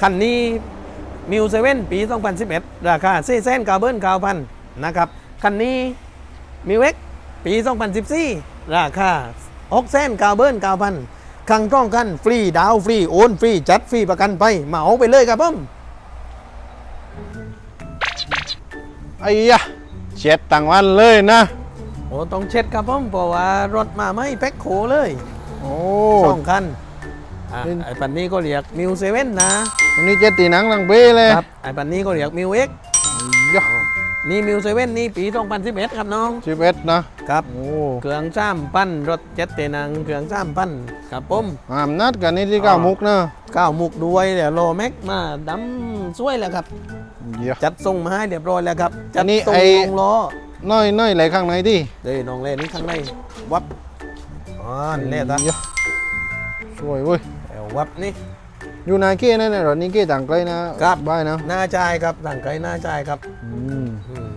คันนี้มิวเซเว่นปี 2011 ราคาเซเซนกาเบิลเก้าพันนะครับ คันนี้มิวเอ็กปี 2014 ราคาออกเซนกาเบิลเก้าพันคังต้องกันฟรีดาวฟรีโอนฟรีจัดฟรีประกันไปเหมาไปเลยครับผมไอ้ยะเช็ดต่างวันเลยนะโอ้ต้องเช็ดครับผมเพราะว่ารถมาไม่แพ็คโขเลย โอ้สองคันอะเป็น ไอ้ปันนี้ก็เรียกมิวเซเว่นนะวันนี้เจ็ดตีหนังลังเบ้เลยครับไอ้ปันนี้ก็เรียกมิวเอ็กยะนี่มิวเซเว่นนี่ปี2011ครับน้องสิบเอ็ดนะครับโอ้เครื่องซ้ำปั้นรถเจ็ดเตนังเครื่องซ้ำปั้นครับผมหามนัดกันนี่ที่เก้ามุกนะก้าวมุกด้วยเดี๋ยวโลแม็กมาดำสวยแล้วครับเดี๋ยวจัดส่งมาให้เรียบร้อยแล้วครับจัอัดนนี้ส่งไอ้ลงล้อน้อยน้อยไหลข้างในที่เดี๋ยวน้องเล่นนี่ข้างในวับอ๋อนี่เล่นนะยะสวยเว้ยเดี๋ย ววับนี่ อยู่นาเก้นั่นน่ะเหรอนี่เก้ต่างไกลนะครับ บ้ายนะหน้าจ่ายครับสั่งไกลหน้าจ่ายครับอืมอืม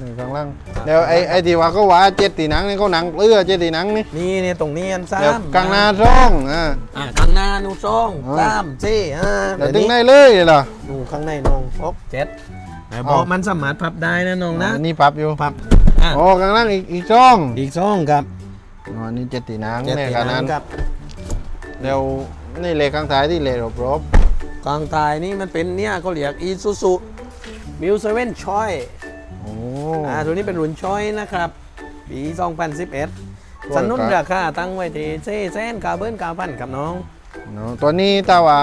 นี่ข้างล่างเดี๋ยวไอ้ไอ้ที่ว่าเขาว่าเจ็ดตีหนังนี่เขาหนังเปลือเจ็ดตีหนังนี่นี่เนี่ยตรงนี้อันเดี๋ยวซ้ำกลางหนาร่องอ่า อ่าข้างหน้านูซองอ๋อ สามสี่อ่าเดี๋ยวเดี๋ถึยวงนี้ได้เลยเหรอ ดูข้างในน้องหกเจ็ดแต่บอกมันสามารถพับได้นะน้องนะอันนี่ปรับอยู่พับอะโอ้ข้างล่างอีกอีกช่องอีกซองครับอ๋ออันนี่เจ็ดตีหนังเจ็ดเนี่ยตีขนาดนั้นั้นนครับ เดี๋ยว นี่เลขข้างท้ายที่เลขรบรบกลางตายนี่มันเป็นเนี่ยเขาเรียกอีซูซูมิวเซเว่นชอยโอ้อ่าตัวนี้เป็นรุ่นชอยนะครับ ปี 2011ครับสนุนราคาตั้งไว้ที่เซเซนกาเบิลกาพันครับน้องเนาะตัวนี้แต่ว่า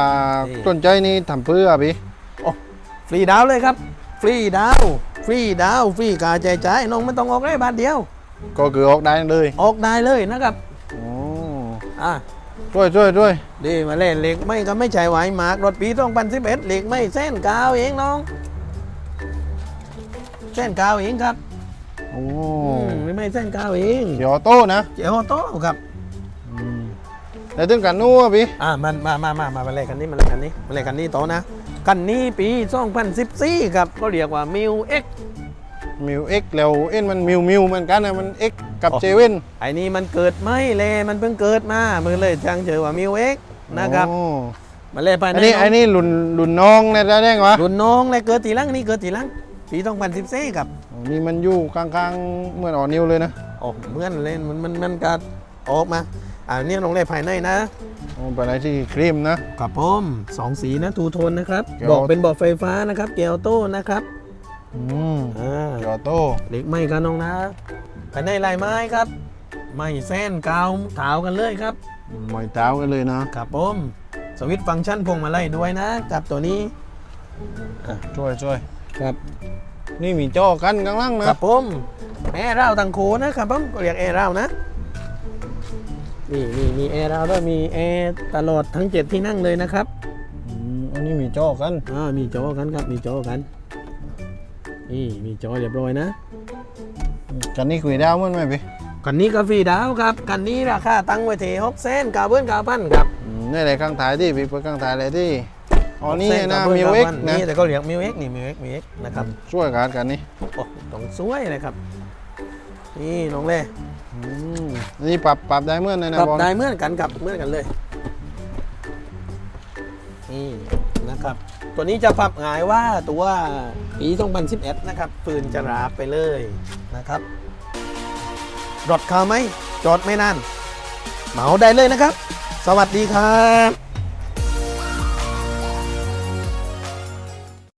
นี่ต้นใจนี่ทำเพื่อพี่โอ้ฟรีดาวน์เลยครับ ฟรีดาวน์ฟรีดาวน์ฟรีกาใจใจายน้องไม่ต้องออกได้บาทเดียว ก็คือออกได้เลย ออกได้เลยนะครับโอ้อ่า ช่วยช่วยช่วยดีมาเล่นเหล็กไม่ก็ไม่ใช่ไหวหมากรถปี2011เหล็กไม่เส้นกาวเองน้อง เส้นกาวเองครับโอ้อืมไม่เส้นกาวเองเดี๋ยวโต้นะเจ้าโต้ครับอืมแล้วถึงกันนู้นอะพี่อ่ามันมามามามามาเล่นกันนี้มาเล่นกันนี้มาเล่นกันนี้โตนะกันนี้ปี2014ครับก็เรียกว่ามิวเอ็กมิวเอ็กแล้วเอ็นมันมิวมิวเหมือนกันนะมันเอ็ก กับโอ้เจเว่นไอ้นี่มันเกิดไม่เลยมันเพิ่งเกิดมามันเลยจังเจอว่ามิวเอ็กนะครับโอ้มาเล่นไปอันนี้อันนี้หลุนหลุนน้องเนี่ยได้ได้วะรุ่นน้องเลยเกิดทีหลังนี่เกิดทีหลังปี2014ครับอ๋อนี่มันอยู่กลางๆเหมือนอ่อนนิ้วเลยนะออกเหมือนเล่นมันมันมันก็ออกมาอ่าเนี่ยลงเล่นภายในนะโอ้เป็นอะไรที่ครีมนะครับผมสองสีนะทูโทนนะครับเกียวบอกเป็นบอกไฟฟ้านะครับเกียวโต้นะครับ อืมอ่าเดี๋ยวโต้เล็กไม่กันน้องนะภายในลายไม้ครับ ไม่แส้นกาวถาวกันเลยครับ หมอยเท้ากันเลยนะครับผมสวิตช์ฟังก์ชันพวงมาลัยด้วยนะกับตัวนี้ช่วยช่วยครับ นี่มีจอกันข้างล่างนะ ครับผมแอร์ราวตังโคนะครับผมก็เรียกแอร์ราวนะนี่นี่มีแอร์ราวด้วยมีแอร์ตลอดทั้งเจ็ดที่นั่งเลยนะครับ อืมอันนี้มีจอกัน อ่ามีจอกันครับ มีจอกัน นี่มีจอเรียบร้อยนะ กันนี่คุยดาวมั้ยไหมพี่กันนี้กาแฟดาวครับกันนี้ราคาตั้งไว้ที่หกเซนกาเบิ้ลกาพันครับอืมนี่อะไรข้างท้ายที่พี่เปิดข้างท้ายอะไรที่อ๋อนี่หกเส้นะกาบิ้ลมิวกาเอ็กพันะนี่แต่ก็เรียกมิวเอ็กนี่มิวเอ็กมิวเอ็กนะครับช่วยกันกันนี่โอ้ต้องสวยเลยครับ นี่น้องเล่อืมนี่ปรับปรับได้เมื่อไหร่นะปรับบอลได้เหมื่อนกันครับเหมื่อนกันเลยนี่ นะครับ ตัวนี้จะปรับหงายว่าตัวปี2011นะครับฟืนจะราบไปเลยนะครับรถเขาไหมจอดไม่นานเหมาได้เลยนะครับ สวัสดีครับ